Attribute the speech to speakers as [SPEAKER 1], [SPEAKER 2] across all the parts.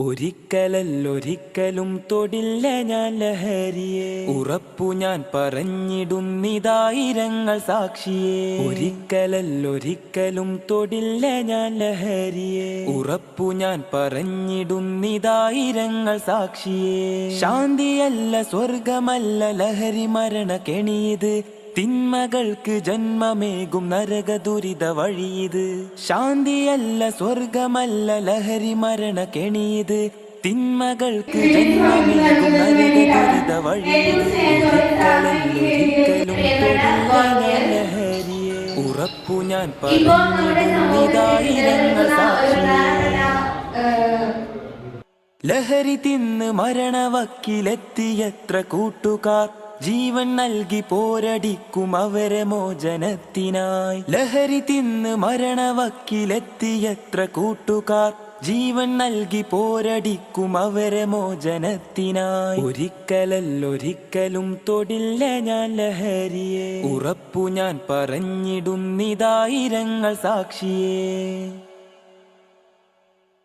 [SPEAKER 1] ഒരിക്കലല്ലൊരിക്കലും തൊടില്ല ഞാൻ ലഹരിയെ. ഉറപ്പു ഞാൻ പറഞ്ഞിടുന്നിതായിരങ്ങൾ സാക്ഷിയെ. ഒരിക്കലല്ലൊരിക്കലും തൊടില്ല ഞാൻ ലഹരിയെ. ഉറപ്പു ഞാൻ പറഞ്ഞിടുന്നിതായിരങ്ങൾ സാക്ഷിയെ. ശാന്തിയല്ല സ്വർഗമല്ല ലഹരി മരണ കെണിയത്. തിന്മകൾക്ക് ജന്മമേകും നരക ദുരിത വഴിയത് ശാന്തിയല്ല സ്വർഗമല്ല ലഹരി മരണ കെണിയത് തിന്മകൾക്ക് ജന്മമേകും നരക ദുരിത വഴിയത് ലഹരിയെ. ഉറപ്പു ഞാൻ പറഞ്ഞിടുന്നിതായിരങ്ങൾ സാക്ഷിയെ. ലഹരി തിന്ന് മരണവക്കിലെത്തിയത്ര കൂട്ടുകാർ. ജീവൻ നൽകി പോരടിക്കും അവരെ മോചനത്തിനായി. ലഹരി തിന്ന് മരണവക്കിലെത്തിയത്ര കൂട്ടുകാർ. ജീവൻ നൽകി പോരടിക്കും അവരെ മോചനത്തിനായി. ഒരിക്കലല്ലൊരിക്കലും തൊടില്ല ഞാൻ ലഹരിയെ. ഉറപ്പു ഞാൻ പറഞ്ഞിടുന്നിതായിരങ്ങൾ സാക്ഷിയേ.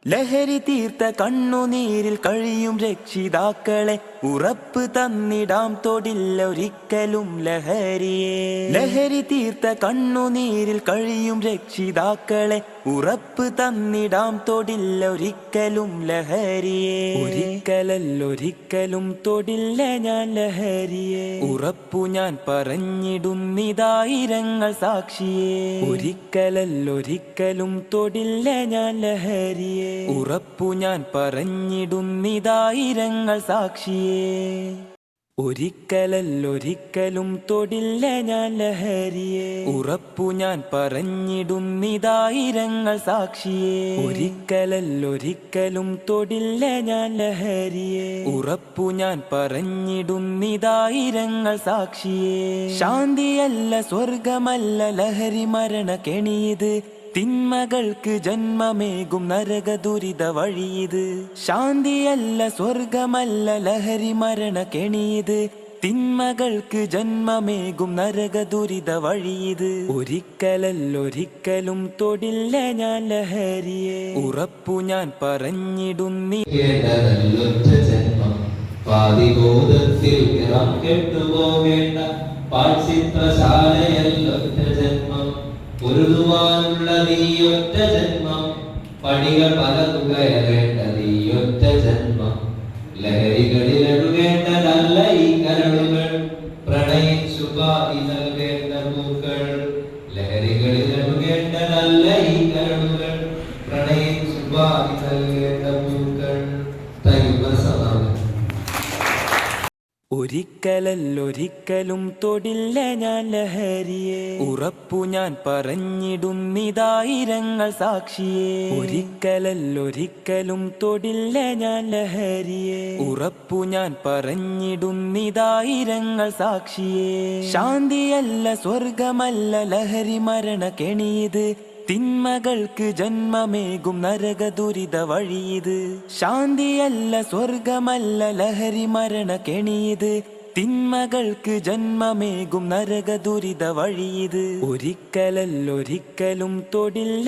[SPEAKER 1] ലഹരി തീർത്ത കണ്ണുനീരിൽ കഴിയും രക്ഷിതാക്കളെ. ഉറപ്പ് തന്നിടാം തൊടില്ല ഒരിക്കലും ലഹരിയെ. ലഹരി തീർത്ത കണ്ണുനീരിൽ കഴിയും രക്ഷിതാക്കളെ. ഉറപ്പ് തന്നിടാം തൊടില്ല ഒരിക്കലും ലഹരിയെ ഒരിക്കലല്ലൊരിക്കലും തൊടില്ല ഞാൻ ലഹരിയെ. ഉറപ്പു ഞാൻ പറഞ്ഞിടുന്നിതായിരങ്ങൾ സാക്ഷിയെ. ഒരിക്കലല്ലൊരിക്കലും തൊടില്ല ഞാൻ ലഹരിയെ. ഉറപ്പു ഞാൻ പറഞ്ഞിടുന്നിതായിരങ്ങൾ സാക്ഷിയെ. ഒരിക്കലല്ലൊരിക്കലും തൊടില്ല ഞാൻ ലഹരിയെ. ഉറപ്പു ഞാൻ പറഞ്ഞിടുന്നിതായിരങ്ങൾ സാക്ഷിയെ. ഒരിക്കലല്ലൊരിക്കലും തൊടില്ല ഞാൻ ലഹരിയെ. ഉറപ്പു ഞാൻ പറഞ്ഞിടുന്നിതായിരങ്ങൾ സാക്ഷിയെ. ശാന്തിയല്ല സ്വർഗമല്ല ലഹരി മരണ കെണിയത്. തിന്മകൾക്ക് ജന്മമേകും നരക ദുരിത വഴിയത് ശാന്തിയല്ല സ്വർഗമല്ല ലഹരി മരണ കെണിയത് തിന്മകൾക്ക് ജന്മമേകും നരക ദുരിത വഴിയത് ഒരിക്കലല്ലൊരിക്കലും തൊടില്ല ഞാൻ ലഹരിയെ. ഉറപ്പു ഞാൻ പറഞ്ഞിടുന്നി.
[SPEAKER 2] ജന്മം. പാതിബോധത്തിൽ ജന്മം. പൊരുതുവാനുള്ള നീയൊറ്റ ജന്മം പണികൾ പലതു ഈ ഒറ്റ ജന്മം. ലഹരികളിൽ അഴുകേണ്ട നല്ല ഈ കരളുകൾ പ്രണയിച്ചു നൽകേണ്ട പൂക്കൾ ലഹരികളിൽ അഴുകേണ്ട നല്ല ഈ കരളുകൾ പ്രണയിച്ചു നൽകേണ്ട
[SPEAKER 1] ഒരിക്കലല്ലൊരിക്കലും തൊടില്ല ഞാൻ ലഹരിയെ. ഉറപ്പു ഞാൻ പറഞ്ഞിടുന്നിതായിരങ്ങൾ സാക്ഷിയെ. ഒരിക്കലല്ലൊരിക്കലും തൊടില്ല ഞാൻ ലഹരിയെ. ഉറപ്പു ഞാൻ പറഞ്ഞിടുന്നിതായിരങ്ങൾ സാക്ഷിയെ. ശാന്തിയല്ല സ്വർഗമല്ല ലഹരി മരണ കെണിയത്. തിന്മകൾക്ക് ജന്മമേകും നരക ദുരിത വഴിയത് ശാന്തിയല്ല സ്വർഗമല്ല ലഹരി മരണ കെണിയത് തിന്മകൾക്ക് ജന്മമേകും നരക ദുരിത വഴിയത് ഒരിക്കലല്ലൊരിക്കലും തൊടില്ല.